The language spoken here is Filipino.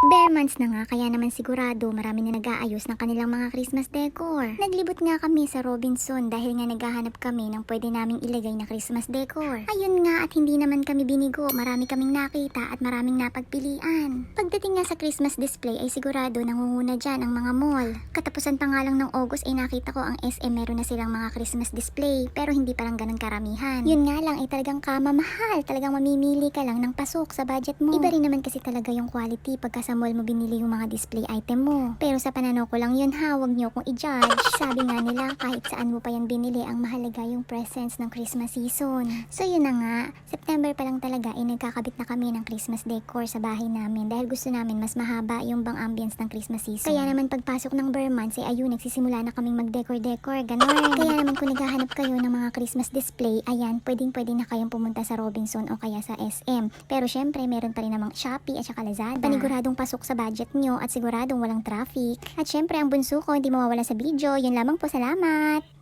Bare months na nga kaya naman sigurado marami na nag-aayos ng kanilang mga Christmas decor. Naglibot nga kami sa Robinson dahil nga naghahanap kami ng pwede naming ilagay na Christmas decor. Ayun nga at hindi naman kami binigo, marami kaming nakita at maraming napagpilian. Pagdating nga sa Christmas display ay sigurado nangunguna dyan ang mga mall. Katapusan pa nga lang ng August ay nakita ko ang SM meron na silang mga Christmas display pero hindi pa lang ganun karamihan. Yun nga lang ay talagang kamamahal, talagang mamimili ka lang ng pasok sa budget mo. Iba rin naman kasi talaga yung quality pagka sa mall mo binili yung mga display item mo. Pero sa pananaw ko lang yun ha, huwag niyo akong i-judge. Sabi nga nila kahit saan mo pa yan binili, ang mahalaga yung presence ng Christmas season. So yun na nga, September pa lang talaga ay nagkakabit na kami ng Christmas decor sa bahay namin dahil gusto namin mas mahaba yung bang ambience ng Christmas season. Kaya naman pagpasok ng bare months ay ayun, nagsisimula na kaming mag-decor-decor, ganon. Kaya naman kung naghahanap kayo ng mga Christmas display, ayan, pwedeng pwede na kayong pumunta sa Robinson o kaya sa SM. Pero syempre, meron pa rin namang Shopee at saka Lazada. Paniguradong pasok sa budget nyo at siguradong walang traffic. At syempre, ang bunso ko hindi mawawala sa video. Yun lamang po, salamat!